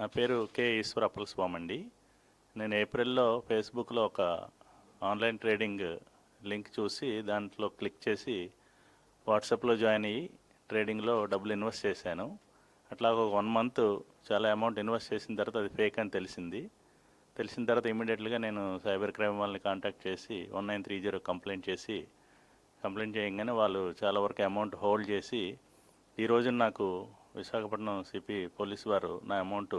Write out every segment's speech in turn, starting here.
నా పేరు కె ఈశ్వర అప్పులస్వామి అండి. నేను ఏప్రిల్లో ఫేస్బుక్లో ఒక ఆన్లైన్ ట్రేడింగ్ లింక్ చూసి దాంట్లో క్లిక్ చేసి వాట్సాప్లో జాయిన్ అయ్యి ట్రేడింగ్లో డబ్బులు ఇన్వెస్ట్ చేశాను. అట్లా ఒక వన్ మంత్ చాలా అమౌంట్ ఇన్వెస్ట్ చేసిన తర్వాత అది ఫేక్ అని తెలిసింది. తెలిసిన తర్వాత ఇమీడియట్గా నేను సైబర్ క్రైమ్ వాళ్ళని కాంటాక్ట్ చేసి one nine three zero complaint చేసి కంప్లైంట్ చేయగానే వాళ్ళు చాలా వరకు అమౌంట్ హోల్డ్ చేసి ఈరోజు నాకు విశాఖపట్నం సిపి పోలీస్ వారు నా అమౌంట్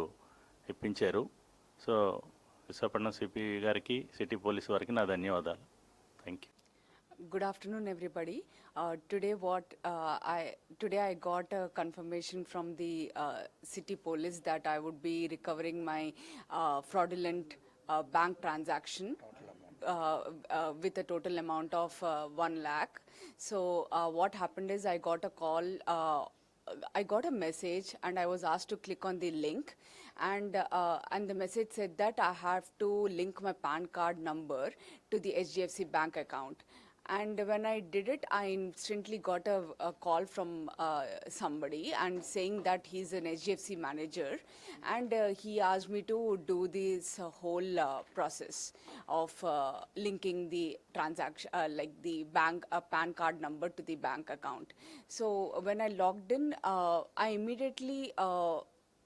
ఇప్పించారు సో విశాఖపట్నం సిపి గారికి సిటీ పోలీస్ వారికి నా ధన్యవాదాలు thank you Good afternoon, everybody. Uh, today, what uh, I today I got a confirmation from the uh, city police that I would be recovering my uh, fraudulent uh, bank transaction. Uh, uh, with a total amount of uh, one lakh. So uh, what happened is I got a call. Uh, I got a message and I was asked to click on the link, and uh, and the message said that I have to link my PAN card number to the HDFC bank account. And when I did it, I instantly got a, a call from uh, somebody and saying that he's an HDFC manager, and uh, he asked me to do this whole uh, process of uh, linking the transaction, uh, like the bank, uh, PAN card number to the bank account. So when I logged in, uh, I immediately. Uh,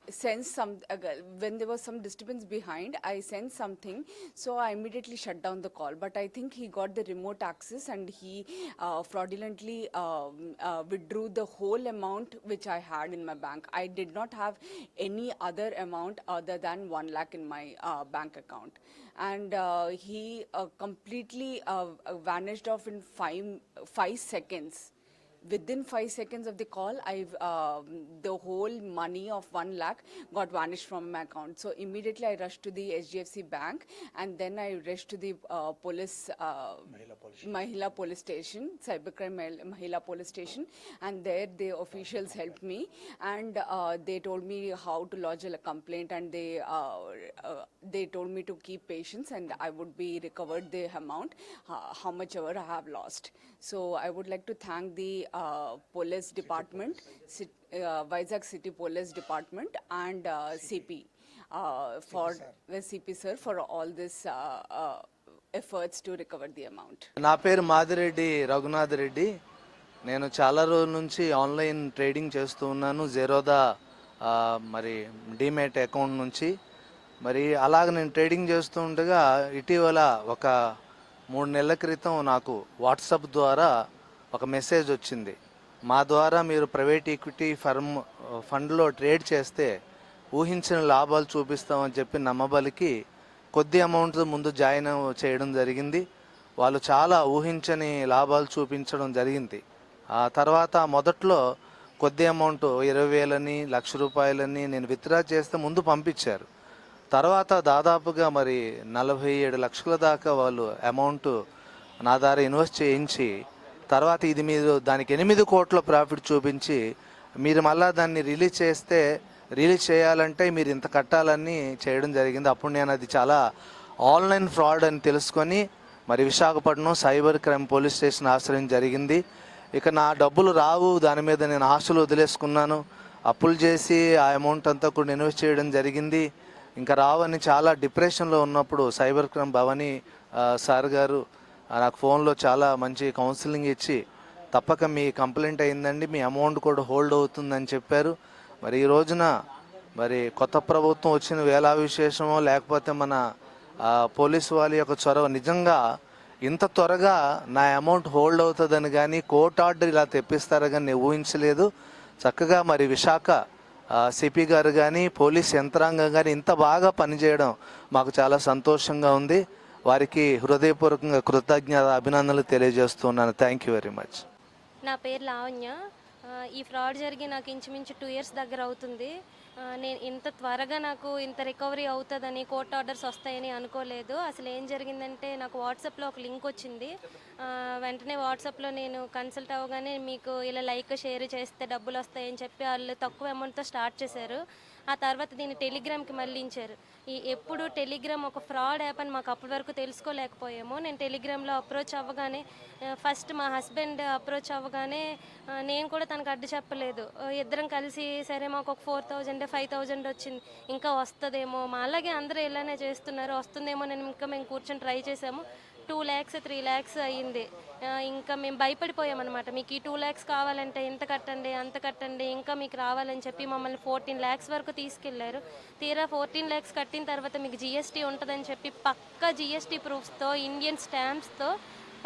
sensed some uh, when there was some disturbance behind i sensed something so i immediately shut down the call. But i think he got the remote access and he uh, fraudulently um, uh, withdrew the whole amount which i had in my bank. I did not have any other amount other than 1 lakh in my uh, bank account. And uh, he uh, completely uh, vanished off in 5 5 seconds within five seconds of the call, I've um, the whole money of one lakh got vanished from my account. So immediately I rushed to the HDFC bank, and then I rushed to the uh, police, uh, Mahila police station, cybercrime Mahila police station, and there the officials helped me, and uh, they told me how to lodge a complaint, and they uh, uh, they told me to keep patience, and I would be recovered the amount, uh, how much ever I have lost. So I would like to thank the police department Vizag city police department and CP for CP sir for all this efforts to recover the amount నా పేరు మాదిరెడ్డి రఘునాథ్ రెడ్డి. నేను చాలా రోజుల నుంచి online trading చేస్తూ ఉన్నాను జీరోదా మరి demat account నుంచి. మరి అలాగ నేను ట్రేడింగ్ చేస్తూ ఉండగా ఇటీవల ఒక మూడు నెలల క్రితం నాకు వాట్సాప్ ద్వారా ఒక మెసేజ్ వచ్చింది. మా ద్వారా మీరు ప్రైవేట్ ఈక్విటీ ఫర్మ్ ఫండ్లో ట్రేడ్ చేస్తే ఊహించిన లాభాలు చూపిస్తామని చెప్పి నమ్మబలికి కొద్ది అమౌంట్ ముందు జాయిన్ చేయడం జరిగింది. వాళ్ళు చాలా ఊహించని లాభాలు చూపించడం జరిగింది. ఆ తర్వాత మొదట్లో కొద్ది అమౌంట్ ఇరవై వేలని లక్ష రూపాయలని నేను విత్డ్రా చేస్తే ముందు పంపించారు. తర్వాత దాదాపుగా మరి నలభై ఏడు లక్షల దాకా వాళ్ళు అమౌంట్ నా ద్వారా ఇన్వెస్ట్ చేయించి తర్వాత ఇది మీరు దానికి ఎనిమిది కోట్ల ప్రాఫిట్ చూపించి మీరు మళ్ళా దాన్ని రిలీజ్ చేస్తే రిలీజ్ చేయాలంటే మీరు ఇంత కట్టాలని చేయడం జరిగింది. అప్పుడు నేను అది చాలా ఆన్లైన్ ఫ్రాడ్ అని తెలుసుకొని మరి Visakhapatnam cyber crime police station ఆశ్రయం జరిగింది. ఇక నా డబ్బులు రావు దాని మీద నేను ఆశలు వదిలేసుకున్నాను. అప్పులు చేసి ఆ అమౌంట్ అంతా కూడా ఇన్వెస్ట్ చేయడం జరిగింది. ఇంకా రావని చాలా డిప్రెషన్లో ఉన్నప్పుడు సైబర్ క్రైమ్ భవని సార్ గారు నాకు ఫోన్లో చాలా మంచి కౌన్సిలింగ్ ఇచ్చి తప్పక మీ కంప్లైంట్ అయిందండి మీ అమౌంట్ కూడా హోల్డ్ అవుతుందని చెప్పారు. మరి ఈ రోజున మరి కొత్త ప్రభుత్వం వచ్చిన వేలా విశేషమో లేకపోతే మన పోలీసు వాళ్ళ యొక్క చొరవ నిజంగా ఇంత త్వరగా నా అమౌంట్ హోల్డ్ అవుతుందని కానీ కోర్ట్ ఆర్డర్ ఇలా తెప్పిస్తారని కానీ నేను ఊహించలేదు. చక్కగా మరి విశాఖ సిపి గారు కానీ పోలీస్ యంత్రాంగం కానీ ఇంత బాగా పనిచేయడం మాకు చాలా సంతోషంగా ఉంది. వారికి హృదయపూర్వకంగా కృతజ్ఞత అభినందనలు తెలియజేస్తున్నాను. థ్యాంక్ యూ వెరీ మచ్ నా పేరు లావణ్య. ఈ ఫ్రాడ్ జరిగి నాకు ఇంచుమించు టూ ఇయర్స్ దగ్గర అవుతుంది. నేను ఇంత త్వరగా నాకు ఇంత రికవరీ అవుతుందని కోర్ట్ ఆర్డర్స్ వస్తాయని అనుకోలేదు. అసలు ఏం జరిగిందంటే నాకు వాట్సాప్లో ఒక లింక్ వచ్చింది. వెంటనే వాట్సాప్లో నేను కన్సల్ట్ అవ్వగానే మీకు ఇలా లైక్ షేర్ చేస్తే డబ్బులు వస్తాయని చెప్పి వాళ్ళు తక్కువ అమౌంట్తో స్టార్ట్ చేశారు. ఆ తర్వాత దీన్ని టెలిగ్రామ్కి మళ్ళించారు. ఈ ఎప్పుడు టెలిగ్రామ్ ఒక ఫ్రాడ్ యాప్ అని మాకు అప్పటి వరకు తెలుసుకోలేకపోయాము. నేను టెలిగ్రామ్లో అప్రోచ్ అవ్వగానే ఫస్ట్ మా హస్బెండ్ అప్రోచ్ అవ్వగానే నేను కూడా తనకు అడ్డు చెప్పలేదు. ఇద్దరం కలిసి సరే మాకు ఒక ఫోర్ థౌజండ్ ఫైవ్ థౌజండ్ వచ్చింది. ఇంకా వస్తుందేమో మా అలాగే అందరూ ఇలానే చేస్తున్నారు. వస్తుందేమో నేను ఇంకా మేము కూర్చొని ట్రై చేసాము. టూ ల్యాక్స్ త్రీ ల్యాక్స్ అయ్యింది. ఇంకా మేము భయపడిపోయామన్నమాట మీకు ఈ టూ ల్యాక్స్ కావాలంటే ఇంత కట్టండి అంత కట్టండి ఇంకా మీకు రావాలని చెప్పి మమ్మల్ని ఫోర్టీన్ ల్యాక్స్ వరకు తీసుకెళ్ళారు. తీరా ఫోర్టీన్ ల్యాక్స్ కట్టిన తర్వాత మీకు జిఎస్టీ ఉంటుందని చెప్పి పక్క జిఎస్టీ ప్రూఫ్స్తో ఇండియన్ స్టాంప్స్తో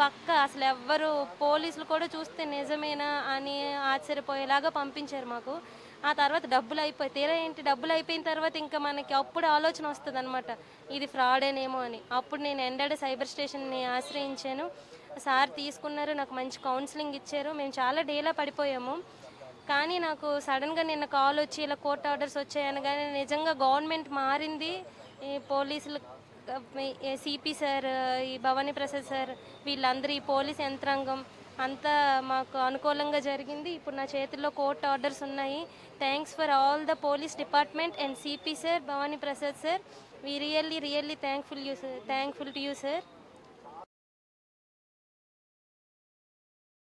పక్క అసలు ఎవ్వరు పోలీసులు కూడా చూస్తే నిజమేనా అని ఆశ్చర్యపోయేలాగా పంపించారు మాకు. ఆ తర్వాత డబ్బులు అయిపోయి తీరా ఏంటి? డబ్బులు అయిపోయిన తర్వాత ఇంకా మనకి అప్పుడు ఆలోచన వస్తుంది అనమాట ఇది ఫ్రాడేనేమో అని. అప్పుడు నేను ఎండాడ సైబర్ స్టేషన్ని ఆశ్రయించాను. సార్ తీసుకున్నారు నాకు మంచి కౌన్సిలింగ్ ఇచ్చారు. మేము చాలా డేలా పడిపోయాము. కానీ నాకు సడన్గా నిన్న కాల్ వచ్చి ఇలా కోర్ట్ ఆర్డర్స్ వచ్చాయని కానీ నిజంగా గవర్నమెంట్ మారింది. ఈ పోలీసులు సిపి సార్ ఈ భవానీ ప్రసాద్ సార్ వీళ్ళందరూ ఈ పోలీస్ యంత్రాంగం అంతా మాకు అనుకూలంగా జరిగింది. ఇప్పుడు నా చేతిలో కోర్ట్ ఆర్డర్స్ ఉన్నాయి. Thanks for all the police department and CP sir Bhavani Prasad sir we really really thankful you sir thankful to you sir